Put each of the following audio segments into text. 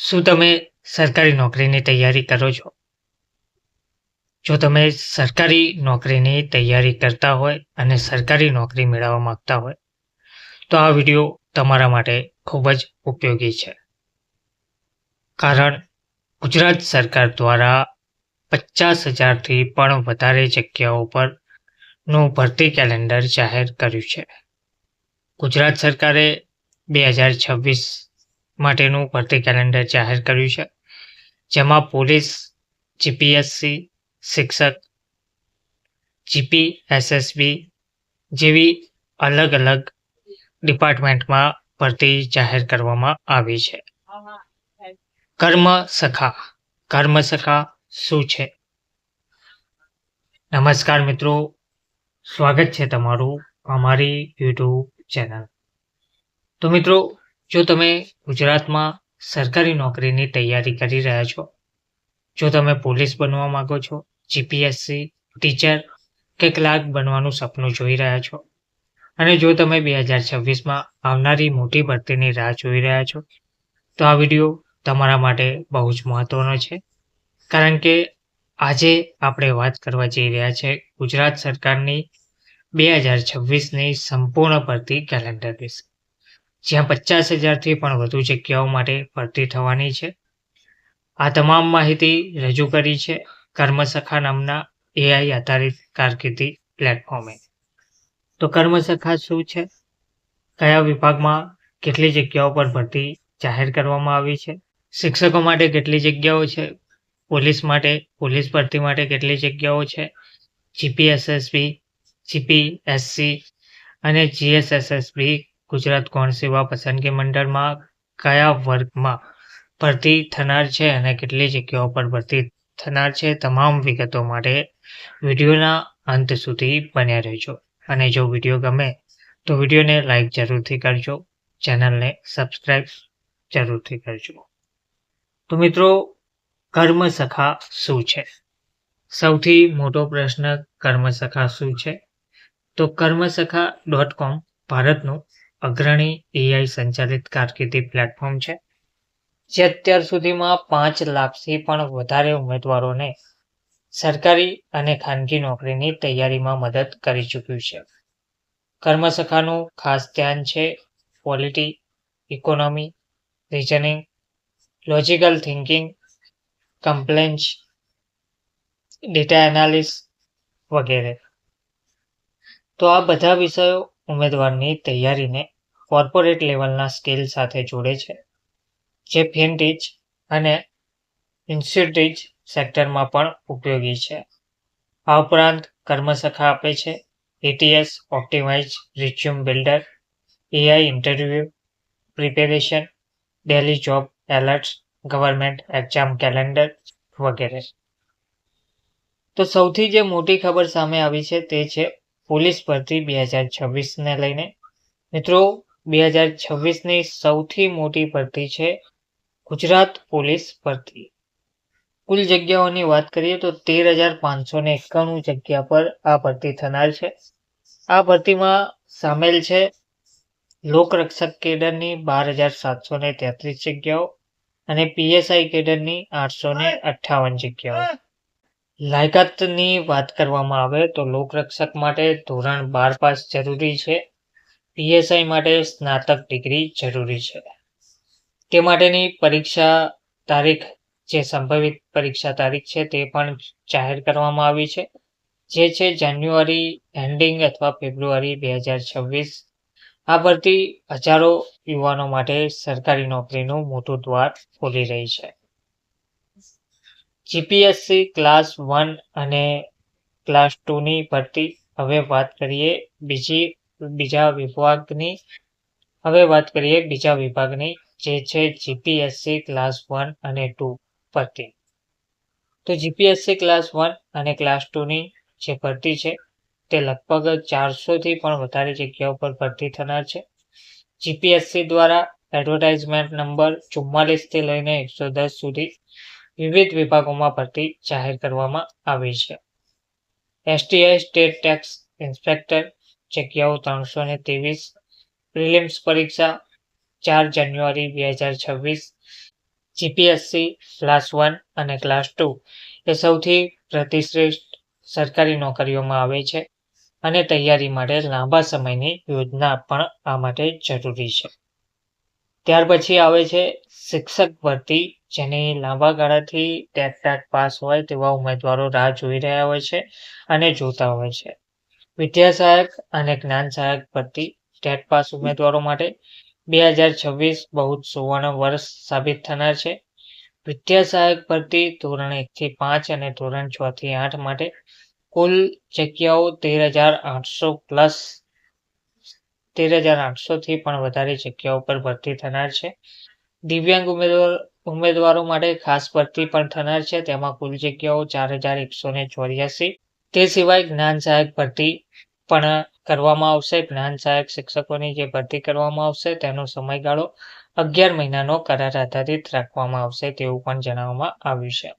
શું તમે સરકારી નોકરીની તૈયારી કરો છો? જો તમે સરકારી નોકરીની તૈયારી કરતા હોય અને સરકારી નોકરી મેળવવા માંગતા હોય, તો આ વીડિયો તમારા માટે ખૂબ જ ઉપયોગી છે. કારણ ગુજરાત સરકાર દ્વારા પચાસ હજારથી પણ વધારે જગ્યાઓ પરનું ભરતી કેલેન્ડર જાહેર કર્યું છે. ગુજરાત સરકારે બે હજાર છવ્વીસ માટેનું ભરતી કેલેન્ડર જાહેર કર્યું છે. જેમાં પોલીસ જીપીએસસી શિક્ષક જીપીએસએસબી જેવી અલગ અલગ ડિપાર્ટમેન્ટમાં ભરતી જાહેર કરવામાં આવી છે. કર્મ સખા કર્મ સખા શું છે? નમસ્કાર મિત્રો, સ્વાગત છે તમારું અમારી યુટ્યુબ ચેનલ. તો મિત્રો જો તમે ગુજરાતમાં સરકારી નોકરીની તૈયારી કરી રહ્યા છો, જો તમે પોલીસ બનવા માંગો છો જીપીએસસી ટીચર, કે ક્લાર્ક બનવાનું સપનું જોઈ રહ્યા છો, અને જો તમે બે હજાર છવ્વીસમાં આવનારી મોટી ભરતીની રાહ જોઈ રહ્યા છો, તો આ વીડિયો તમારા માટે બહુ જ મહત્વનો છે. કારણ કે આજે આપણે વાત કરવા જઈ રહ્યા છે ગુજરાત સરકારની બે હજાર છવ્વીસની સંપૂર્ણ ભરતી કેલેન્ડર વિશે. જ્યાં પચાસ હજારથી પણ વધુ જગ્યાઓ માટે ભરતી થવાની છે. આ તમામ માહિતી રજૂ કરી છે કર્મસખા નામના એઆઈ આધારિત કારકિર્દી પ્લેટફોર્મે. તો કર્મસખા શું છે? કયા વિભાગમાં કેટલી જગ્યાઓ પર ભરતી જાહેર કરવામાં આવી છે? શિક્ષકો માટે કેટલી જગ્યાઓ છે? પોલીસ માટે, પોલીસ ભરતી માટે કેટલી જગ્યાઓ છે? જીપીએસએસબી જીપીએસસી અને જીએસએસએસબી ગુજરાત ગૌણ સેવા પસંદગી મંડળમાં કયા વર્ગમાં ભરતી થનાર છે અને કેટલી જગ્યાઓ પર ભરતી થનાર છે, તમામ વિગતો માટે વિડીયોના અંત સુધી બન્યા રહેજો. અને જો વીડિયો ગમે તો વિડીયોને લાઈક જરૂરથી કરજો, ચેનલને સબસ્ક્રાઈબ જરૂરથી કરજો. તો મિત્રો કર્મસખા શું છે? સૌથી મોટો પ્રશ્ન કર્મસખા શું છે? તો કર્મસખા ડોટ કોમ ભારતનું અગ્રણી એઆઈ સંચાલિત કારકિર્દી પ્લેટફોર્મ છે, જે અત્યાર સુધીમાં પાંચ લાખથી પણ વધારે ઉમેદવારોને સરકારી અને ખાનગી નોકરીની તૈયારીમાં મદદ કરી ચૂક્યું છે. કર્મસખાનું ખાસ ધ્યાન છે polity economy reasoning logical thinking compliance data analysis વગેરે. તો આ બધા વિષયો ઉમેદવારની તૈયારીને કોર્પોરેટ લેવલના સ્કેલ સાથે જોડે છે. જે ફિનટીચ અને ઇન્સ્ટિટ્યુટ સેક્ટરમાં પણ ઉપયોગી છે. આ ઉપરાંત કર્મસખા આપે છે ATS optimize resume builder AI interview preparation daily job alerts government exam calendar વગેરે. તો સૌથી જે મોટી ખબર સામે આવી છે તે છે પોલીસ ભરતી બે હજાર છવ્વીસને લઈને. મિત્રો, બે હજાર છવ્વીસની સૌથી મોટી ભરતી છે ગુજરાત પોલીસ ભરતી. કુલ જગ્યાઓની વાત કરીએ તો તેર હજાર પાંચસો ને એકાણું જગ્યા પર આ ભરતી થનાર છે. આ ભરતીમાં સામેલ છે લોકરક્ષક કેડરની બાર હજાર સાતસો ને તેત્રીસ જગ્યાઓ અને પીએસઆઈ કેડરની આઠસો ને અઠ્ઠાવન જગ્યાઓ. લાયકાતની વાત કરવામાં આવે તો લોકરક્ષક માટે ધોરણ બાર પાસ જરૂરી છે. પીએસઆઈ માટે સ્નાતક ડિગ્રી જરૂરી છે. તે માટેની પરીક્ષા તારીખ, જે સંભવિત પરીક્ષા તારીખ છે તે પણ જાહેર કરવામાં આવી છે. જે છે જાન્યુઆરી એન્ડિંગ અથવા ફેબ્રુઆરી બે હજાર છવ્વીસ. આ ભરતી હજારો યુવાનો માટે સરકારી નોકરીનું મોટું દ્વાર ખોલી રહી છે. જીપીએસસી ક્લાસ વન અને ક્લાસ ટુની ભરતી. હવે વાત કરીએ બીજી, બીજા વિભાગની. હવે વાત કરીએ બીજા વિભાગની, જે છે જીપીએસસી ક્લાસ વન અને ટુ ભરતી. તો જીપીએસસી ક્લાસ વન અને ક્લાસ ટુની જે ભરતી છે, તે લગભગ ચારસોથી પણ વધારે જગ્યાઓ પર ભરતી થનાર છે. જીપીએસસી દ્વારા એડવર્ટાઇઝમેન્ટ નંબર ચુમ્માલીસથી લઈને એકસો દસ સુધી વિવિધ વિભાગોમાં ભરતી જાહેર કરવામાં આવી છે. એસટીઆઈ સ્ટેટ ટેક્સ ઇન્સ્પેક્ટર જગ્યાઓ ત્રણસો ને ત્રેવીસ. પ્રિલિમ્સ પરીક્ષા, ચાર જાન્યુઆરી બે હજાર છવ્વીસ. જીપીએસસી ક્લાસ વન અને ક્લાસ ટુ એ સૌથી પ્રતિશ્રેષ્ઠ સરકારી નોકરીઓમાં આવે છે અને તૈયારી માટે લાંબા સમયની યોજના પણ આ માટે જરૂરી છે. ત્યાર પછી આવે છે શિક્ષક ભરતી જેની લાંબા ગાળાથી ટેટ ટાટ પાસ હોય તેવા ઉમેદવારો રાહ જોઈ રહ્યા હોય છે અને જોતા હોય છે. વિદ્યા સહાયક અને જ્ઞાન સહાયક ભરતી ટેટ પાસ ઉમેદવારો માટે બે હજાર છવ્વીસ બહુ સુવર્ણ વર્ષ સાબિત થનાર છે. વિદ્યા સહાયક ભરતી ધોરણ એકથી પાંચ અને ધોરણ છ થી આઠ માટે કુલ જગ્યાઓ તેર હજાર આઠસો પ્લસ તેર હજાર આઠસોથી પણ વધારે જગ્યાઓ પર ભરતી થનાર છે. દિવ્યાંગ ઉમેદવાર ઉમેદવારો માટે ખાસ ભરતી પણ થનાર છે. તેમાં કુલ જગ્યાઓ ચાર હજાર એકસો ને ચોર્યાસી. તે સિવાય જ્ઞાન સહાયક ભરતી પણ કરવામાં આવશે. જ્ઞાન સહાયક શિક્ષકોની જે ભરતી કરવામાં આવશે, તેનો સમયગાળો અગિયાર મહિનાનો કરાર આધારિત રાખવામાં આવશે તેવું પણ જણાવવામાં આવ્યું છે.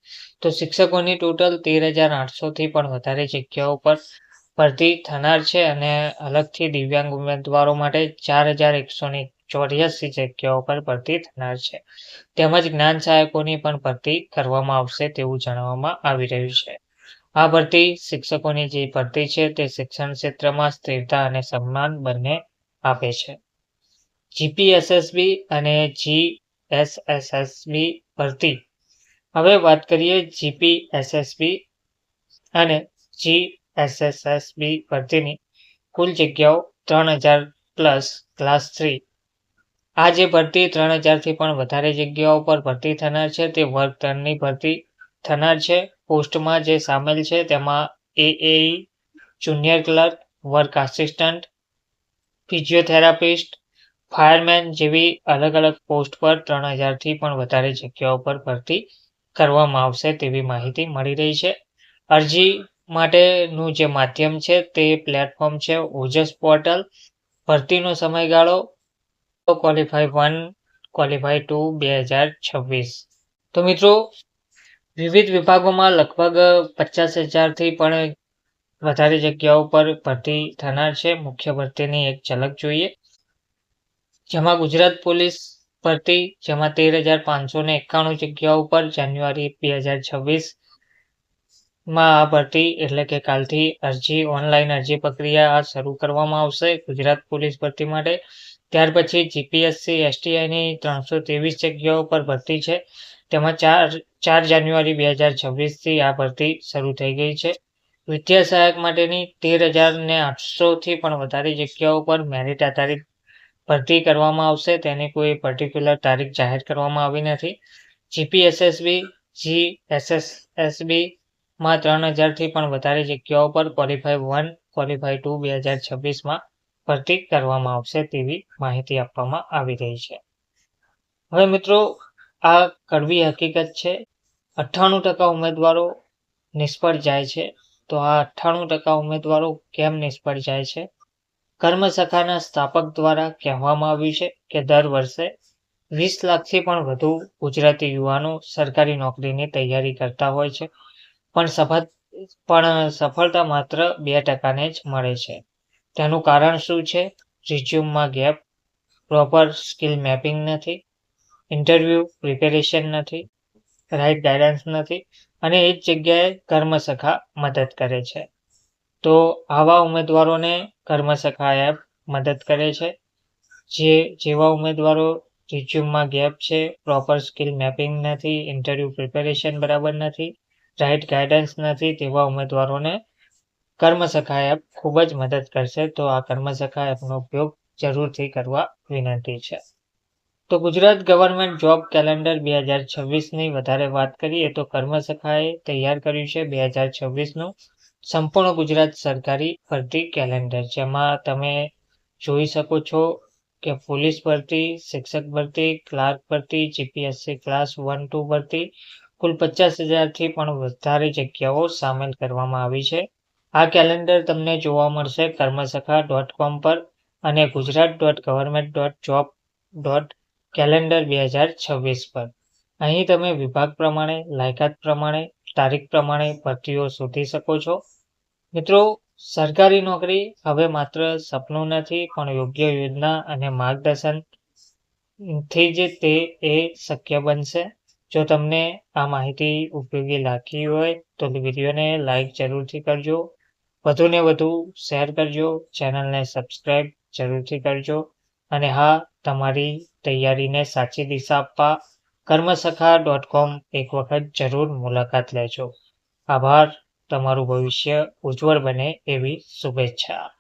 તો શિક્ષકોની ટોટલ તેર હજાર આઠસોથી પણ વધારે જગ્યાઓ પર ભરતી થનાર છે અને અલગથી દિવ્યાંગ ઉમેદવારો માટે ચાર હજાર એકસો ને ચોર્યાસી જગ્યાઓ પર ભરતી થનાર છે. તેમજ જ્ઞાન સહાયકોની પણ ભરતી કરવામાં આવશે તેવું જણાવવામાં આવી રહ્યું છે. આ ભરતી શિક્ષકોની જે ભરતી છે તે શિક્ષણ ક્ષેત્રમાં સ્થિરતા અને સન્માન બંને આપે છે. જીપીએસએસબી અને જીએસએસએસબી ભરતી. હવે વાત કરીએ જીપીએસએસબી અને જીએસએસએસબી ભરતીની. કુલ જગ્યાઓ ત્રણ હજાર પ્લસ ક્લાસ થ્રી આ જે ભરતી ત્રણ હજારથી પણ વધારે જગ્યાઓ પર ભરતી થનાર છે. તે વર્ગ ત્રણની ભરતી થનાર છે. પોસ્ટમાં જે સામેલ છે તેમાં AAE junior clerk work assistant physiotherapist fireman જેવી અલગ અલગ પોસ્ટ પર ત્રણ હજારથી પણ વધારે જગ્યાઓ પર ભરતી કરવામાં આવશે તેવી માહિતી મળી રહી છે. અરજી માટેનું જે માધ્યમ છે તે પ્લેટફોર્મ છે. ઓજસ પોર્ટલ ભરતીનો સમયગાળો ક્વોલિફાય વન ક્વોલિફાય ટુ બે હજાર છવ્વીસ. તો મિત્રો, વિવિધ વિભાગોમાં લગભગ પચાસ હજારથી પણ વધારે જગ્યાઓ પર ભરતી થનાર છે. મુખ્ય ભરતીની એક ઝલક જોઈએ. જેમાં ગુજરાત પોલીસ ભરતી, જેમાં તેર હજાર પાંચસો ને એકાણું જગ્યાઓ પર જાન્યુઆરી બે હજાર છવ્વીસમાં આ ભરતી એટલે કે કાલથી અરજી, ઓનલાઈન અરજી પ્રક્રિયા શરૂ કરવામાં આવશે ગુજરાત પોલીસ ભરતી માટે. ત્યાર પછી જીપીએસસી એસટીઆઈની ત્રણસો ત્રેવીસ જગ્યાઓ પર ભરતી છે. તેમાં ચાર ચાર જાન્યુઆરી બે હજાર છવ્વીસથી આ ભરતી શરૂ થઈ ગઈ છે. વિદ્યા સહાયક માટેની તેર હજાર ને આઠસોથી પણ વધારે જગ્યાઓ પર મેરિટ આધારિત ભરતી કરવામાં આવશે. તેની કોઈ પર્ટિક્યુલર તારીખ જાહેર કરવામાં આવી નથી. જીપીએસએસબી જી એસએસએસબી માં ત્રણ હજારથી પણ વધારે જગ્યાઓ પર ક્વોલિફાય વન ક્વોલિફાય ટુ બે હજાર છવ્વીસમાં ભરતી કરવામાં આવશે તેવી માહિતી આપવામાં આવી રહી છે. હવે મિત્રો, આ કડવી હકીકત છે. અઠ્ઠાણું ટકા ઉમેદવારો નિષ્ફળ જાય છે. તો આ અઠ્ઠાણું ટકા ઉમેદવારો કેમ નિષ્ફળ જાય છે? કર્મસખાના સ્થાપક દ્વારા કહેવામાં આવ્યું છે કે દર વર્ષે વીસ લાખથી પણ વધુ ગુજરાતી યુવાનો સરકારી નોકરીની તૈયારી કરતા હોય છે. પણ સફળ, પણ સફળતા માત્ર બે ટકાને જ મળે છે. તેનું કારણ શું છે? રિઝ્યુમમાં ગેપ પ્રોપર સ્કિલ મેપિંગ નથી ઇન્ટરવ્યૂ પ્રિપેરેશન નથી રાઇટ ગાઈડન્સ નથી અને એ જ જગ્યાએ કર્મસખા મદદ કરે છે. તો આવા ઉમેદવારોને કર્મસખા એપ મદદ કરે છે. જે જેવા ઉમેદવારો રિઝ્યુમમાં ગેપ છે પ્રોપર સ્કિલ મેપિંગ નથી ઇન્ટરવ્યૂ પ્રિપેરેશન બરાબર નથી રાઇટ ગાઈડન્સ નથી, તેવા ઉમેદવારોને કર્મસખા એપ ખૂબ જ મદદ કરશે, તો આ કર્મ સખા એપનો ઉપયોગ જરૂરથી કરવા વિનંતી છે. તો ગુજરાત ગવર્મેન્ટ જોબ કેલેન્ડર બે હજાર છવ્વીસની વધારે વાત કરીએ, તો કર્મ સખાએ તૈયાર કર્યું છે બે હજાર છવ્વીસનું સંપૂર્ણ ગુજરાત સરકારી ભરતી કેલેન્ડર, જેમાં તમે જોઈ શકો છો કે પોલીસ ભરતી, શિક્ષક ભરતી, ક્લાર્ક ભરતી, જીપીએસસી ક્લાસ વન ટુ ભરતી, કુલ પચાસ હજારથી પણ વધારે જગ્યાઓ સામેલ કરવામાં આવી છે. આ કેલેન્ડર તમને જોવા મળશે કર્મસખા ડોટ કોમ પર અને Gujarat dot government dot job dot calendar બે હજાર છવ્વીસ પર. અહીં તમે વિભાગ પ્રમાણે, લાયકાત પ્રમાણે, તારીખ પ્રમાણે ભરતીઓ શોધી શકો છો. મિત્રો, સરકારી નોકરી હવે માત્ર સપનું નથી, પણ યોગ્ય યોજના અને માર્ગદર્શનથી જ તે એ શક્ય બનશે. જો તમને આ માહિતી ઉપયોગી લાગી હોય તો વિડીયોને લાઈક જરૂરથી કરજો. વધુને વધુ શેર કરજો ચેનલને સબસ્ક્રાઈબ જરૂરથી કરજો. અને હા, તમારી તૈયારીને સાચી દિશા આપવા કર્મસખા ડોટ કોમ એક વખત જરૂર મુલાકાત લેજો. આભાર. તમારું ભવિષ્ય ઉજ્જવળ બને એવી શુભેચ્છા.